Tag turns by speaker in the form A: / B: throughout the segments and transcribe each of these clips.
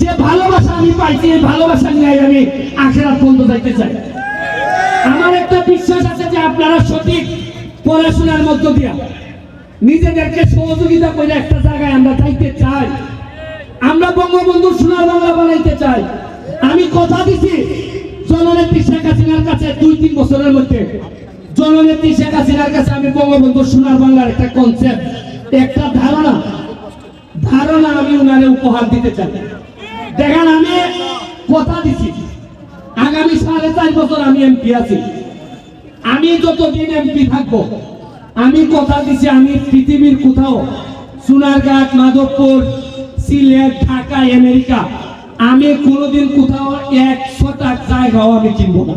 A: যে ভালোবাসা আমি পাইছি ভালোবাসা নিয়ে আমি আখেরাত পর্যন্ত যাইতে চাই। আমার একটা বিশ্বাস আছে যে আপনারা সঠিক পড়াশোনার মধ্য দিয়া নিজেদেরকে সহযোগিতা করে একটা জায়গায় আমরা যাইতে চাই। আমরা বঙ্গবন্ধু সোনার বাংলা বানাইতে চাই। আমি কথা দিছি জননেত্রী শেখ হাসিনার কাছে দুই, তিন বছরের মধ্যে। জননেত্রী শেখ হাসিনার কাছে আমি বঙ্গবন্ধু সোনার বাংলার একটা কনসেপ্ট একটা ধারণা। ধারণা আমি উনারে উপহার দিতে চাই। দেখেন, আমি কথা দিছি। আগামী সাড়ে চার বছর আমি এমপি আছি। আমি যতদিন এমপি থাকব, আমি কথা দিছি, আমি পৃথিবীর কোথাও সোনারঘাট মাধবপুর সিলেট ঢাকা, আমেরিকা। আমি কোনোদিন কোথাও একশোটা জায়গাও আমি কিনবো না।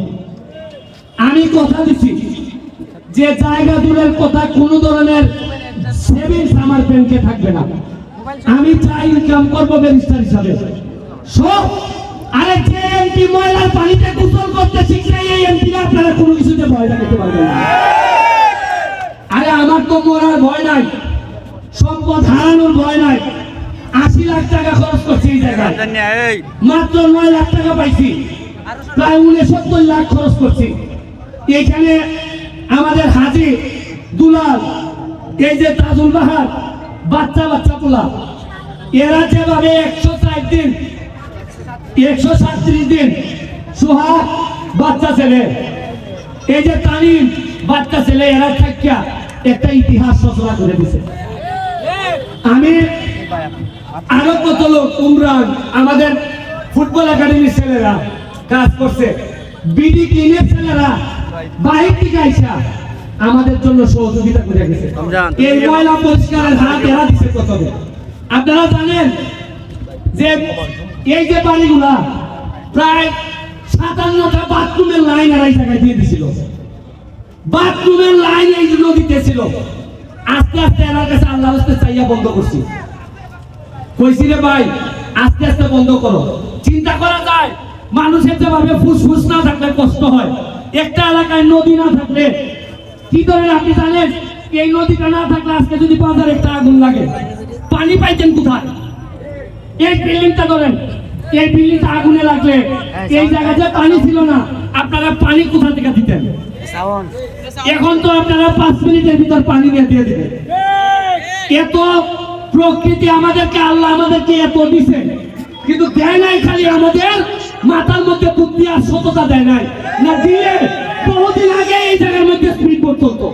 A: আমি কথা দিছি যে জায়গা দূরের কথা কোনো ধরনের সেভিংস আমার ব্যাংকে থাকবে না। আমি যা ইনকাম ব্যারিস্টার হিসাবে। সব, আরে যে এমপি ময়লার পানিতে গোসল করতে শিখছে, এই আপনারা কোনো কিছুতে ভয় পারবেন না। আরে আমার তো মরার ভয় নাই, সম্পদ হারানোর ভয় নাই। আশি লাখ টাকা খরচ করছি এই জায়গায়। মাত্র নয় লাখ টাকা পাইছি। প্রায় উনসত্তর লাখ খরচ করছি। এইখানে আমাদের হাজি দুলাল এই যে তাজুল বাহার বাচ্চা বাচ্চা পোলা। এরা যেভাবে একশো ষাট দিন একশো সাতত্রিশ দিন সুহাগ বাচ্চা ছেলে এই যে তালিম বাচ্চা ছেলে এরা থাকিয়া একটা ইতিহাস রচনা করে দিছে। আরও কত লোক উমরান আমাদের ফুটবল একাডেমির ছেলেরা কাজ করছে। বিডি ছেলেরা বাহির থেকে আইসা আমাদের জন্য সহযোগিতা করে গেছে। এই ময়লা পরিষ্কারের হাত এরা দিছে কত আপনারা জানেন যে এই যে বাড়িগুলা প্রায় সাতান্নটা বাথরুমের লাইন আর এই জায়গায় দিয়ে দিছিল। বাথরুমের লাইন এই নদীতে ছিল। আস্তে আস্তে এনার কাছে চাইয়া বন্ধ করছি। কইছি রে ভাই আস্তে আস্তে বন্ধ করো। চিন্তা করা যায় মানুষের যেভাবে ফুসফুস না থাকলে কষ্ট হয় একটা এলাকায় নদী না থাকলে কি ধরেন আপনি জানেন? এই নদীটা না থাকলে আজকে যদি বাজারে একটা আগুন লাগে পানি পাইতেন কোথায়? এই বিল্ডিংটা ধরেন এই বিল্ডিংটা আগুনে লাগলে এই জায়গাতে পানি ছিল না আপনারা পানি কোথা থেকে দিতেন? এখন তো আপনারা পাঁচ মিনিটের ভিতর পানি নিয়ে দিয়ে দিবেন। এত প্রকৃতি আমাদেরকে, আল্লাহ আমাদেরকে এত দিছে। কিন্তু দেয় নাই খালি আমাদের মাথার মধ্যে বুদ্ধি আর সততা দেয় নাই। না দিলে বহুদিন আগে এই জায়গার মধ্যে স্পিড চলতো।